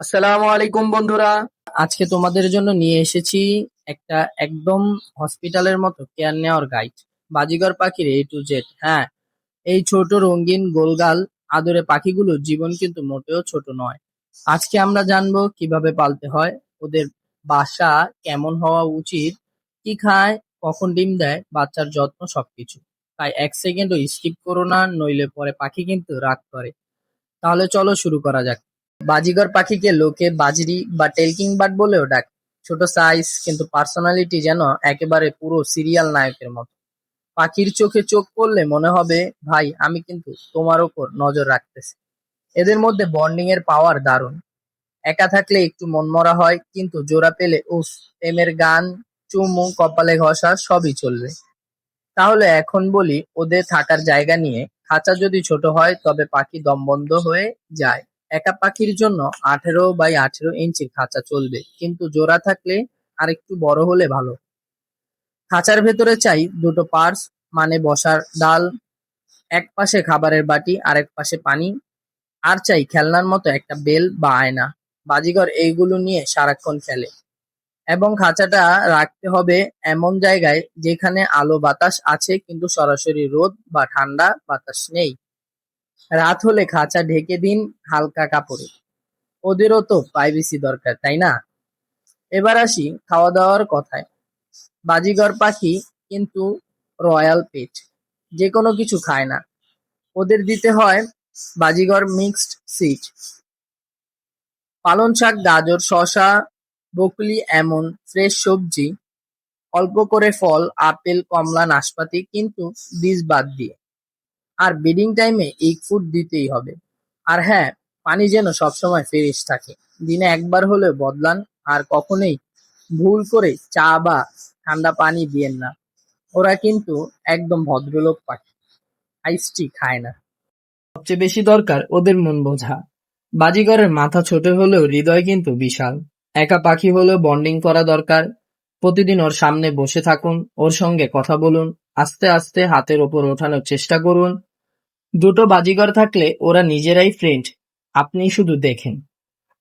আসসালামু আলাইকুম, বন্ধুরা। আজকে তোমাদের জন্য নিয়ে এসেছি একটা একদম হসপিটালের মতো কেয়ার নেওয়ার গাইড বাজিগর পাখির এ টু জেড হ্যাঁ। এই ছোট রঙিন গোলগাল আদরে পাখিগুলোর জীবন কিন্তু মোটেও ছোট নয়। আজকে আমরা জানব কীভাবে পালতে হয়, ওদের বাসা কেমন হওয়া উচিত, কি খায়, কখন ডিম দেয়, বাচ্চার যত্ন সবকিছু। তাই এক সেকেন্ডও স্কিপ করো না, নইলে পরে পাখি কিন্তু রাগ করে। তাহলে চলো শুরু করা যাক। বাজিগর পাখিকে লোকে বাজরি বা টেলকিং বার্ড বলেও ডাকে। ছোট সাইজ কিন্তু পার্সোনালিটি যেন একেবারে পুরো সিরিয়াল নায়কের মতো। পাখির চোখে চোখ পড়লে মনে হবে, ভাই, আমি কিন্তু তোমার ওপর নজর রাখতেছি। এদের মধ্যে বন্ডিং এর পাওয়ার দারুণ। একা থাকলে একটু মনমরা হয়, কিন্তু জোড়া পেলে, উফ, প্রেমের গান, চুমু, কপালে ঘষা, সবই চলবে। তাহলে এখন বলি, ওদের থাকার জায়গা নিয়ে। খাঁচা যদি ছোট হয়, তবে পাখি দমবন্ধ হয়ে যায়। একা পাখির জন্য আঠেরো বাই আঠেরো ইঞ্চির খাঁচা চলবে, কিন্তু জোড়া থাকলে আর একটু বড় হলে ভালো। খাঁচার ভেতরে চাই দুটো পার্স মানে বসার ডাল, এক পাশে খাবারের বাটি, আরেক পাশে পানি, আর চাই খেলনার মতো একটা বেল বা আয়না। বাজিঘর এইগুলো নিয়ে সারাক্ষণ খেলে। এবং খাঁচাটা রাখতে হবে এমন জায়গায় যেখানে আলো বাতাস আছে, কিন্তু সরাসরি রোদ বা ঠান্ডা বাতাস নেই। রাত হলে খাঁচা ঢেকে দিন হালকা কাপড়ে। ওদেরও তো প্রাইভেসি দরকার, তাই না? এবার আসি খাওয়া দাওয়ার কথায়। বাজিগর পাখি কিন্তু রয়্যাল পেট, যে কোনো কিছু খায় না। ওদের দিতে হয় বাজিগর মিক্সড সিড। পালং শাক, গাজর, শসা, বকুলি এমন ফ্রেশ সবজি, অল্প করে ফল, আপেল, কমলা, নাশপাতি, কিন্তু বীজ বাদ দিয়ে। আর ব্রিডিং টাইমে এই ফুড দিতেই হবে। আর হ্যাঁ পানি যেন সবসময় ফ্রেশ থাকে। দিনে একবার হলেও বদলান, আর কখনোই ভুল করে চা বা ঠান্ডা পানি দিয়েন না। ওরা কিন্তু একদম ভদ্রলোক পাখি আইস টি খায় না। সবচেয়ে বেশি দরকার ওদের মন বোঝা। বাজিগরের মাথা ছোট হলেও হৃদয় কিন্তু বিশাল। একা পাখি হলেও বন্ডিং করা দরকার। প্রতিদিন ওর সামনে বসে থাকুন, ওর সঙ্গে কথা বলুন, আস্তে আস্তে হাতের ওপর ওঠানোর চেষ্টা করুন। দুটো বাজিগর থাকলে ওরা নিজেরাই ফ্রেন্ড আপনি শুধু দেখেন।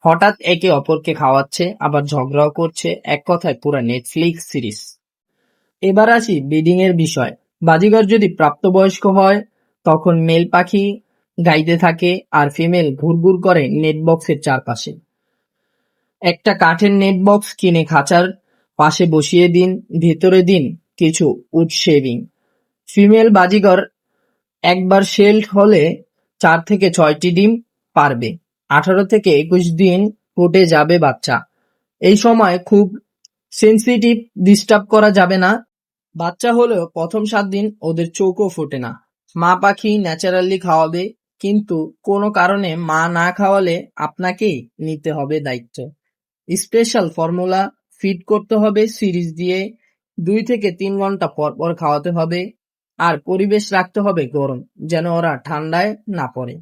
হঠাৎ একে অপরকে খাওয়াচ্ছে, আবার ঝগড়াও করছে, এক কথায় পুরা নেটফ্লিক্স সিরিজ এবার আসি ব্রিডিং এর বিষয়। বাজিগর যদি প্রাপ্তবয়স্ক হয়, তখন মেল পাখি গাইতে থাকে আর ফিমেল ঘুরঘুর করে নেট বক্সের চারপাশে। একটা কাঠের নেট বক্স কিনে খাঁচার পাশে বসিয়ে দিন, ভেতরে দিন কিছু উড শেভিং ফিমেল বাজিগর একবার শেল্ড হলে চার থেকে ছয়টি ডিম পারবে। আঠারো থেকে একুশ দিন ফুটে যাবে বাচ্চা। এই সময় খুব সেন্সিটিভ ডিস্টার্ব করা যাবে না। বাচ্চা হলেও প্রথম সাত দিন ওদের চোখও ফোটে না। মা পাখি ন্যাচারালি খাওয়াবে, কিন্তু কোনো কারণে মা না খাওয়ালে আপনাকেই নিতে হবে দায়িত্ব। স্পেশাল ফর্মুলা ফিড করতে হবে, সিরিজ দিয়ে দুই থেকে তিন ঘণ্টা পর পর খাওয়াতে হবে। আর পরিবেশ রাখতে হবে গরম, যেন ওরা ঠান্ডায় না পড়ে।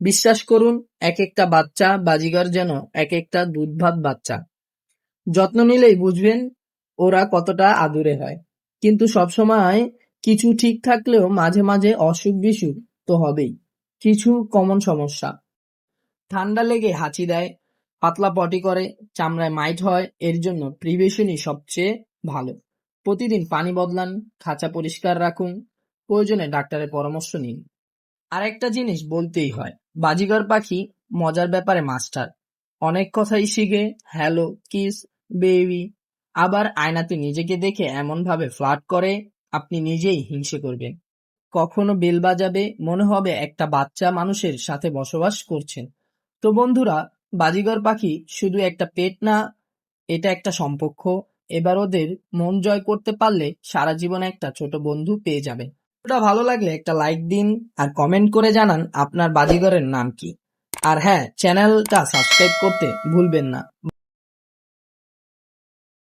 বিশ্বাস করুন এক একটা বাচ্চা বাজিগর যেন এক একটা দুধ ভাত বাচ্চা। যত্ন নিলেই বুঝবেন ওরা কতটা আদুরে হয়। কিন্তু সবসময় কিছু ঠিক থাকলেও মাঝে মাঝে অসুখ বিসুখ তো হবেই। কিছু কমন সমস্যা। ঠান্ডা লেগে হাঁচি দেয়, পাতলা পটি করে, চামড়ায় মাইট হয়, এর জন্য প্রিভেশনই সবচেয়ে ভালো। প্রতিদিন পানি বদলান, খাঁচা পরিষ্কার রাখুন প্রয়োজনে ডাক্তারের পরামর্শ নিন। আরেকটা জিনিস বলতেই হয়, বাজিগর পাখি মজার ব্যাপারে মাস্টার। অনেক কথাই শিখে হ্যালো কিস বেবি আবার আয়নাতে নিজেকে দেখে এমন ভাবে ফ্লার্ট করে, আপনি নিজেই হিংসে করবেন। কখনো বেল বাজাবে, মনে হবে একটা বাচ্চা মানুষের সাথে বসবাস করছেন তো বন্ধুরা, বাজিগর পাখি শুধু একটা পেট না, এটা একটা সম্পর্ক। এবার ওদের মন জয় করতে পারলে সারা জীবন একটা ছোট বন্ধু পেয়ে যাবে ভিডিওটা ভালো লাগলে একটা লাইক দিন আর কমেন্ট করে জানান আপনার বাজিগরের নাম কি। আর হ্যাঁ চ্যানেলটা সাবস্ক্রাইব করতে ভুলবেন না।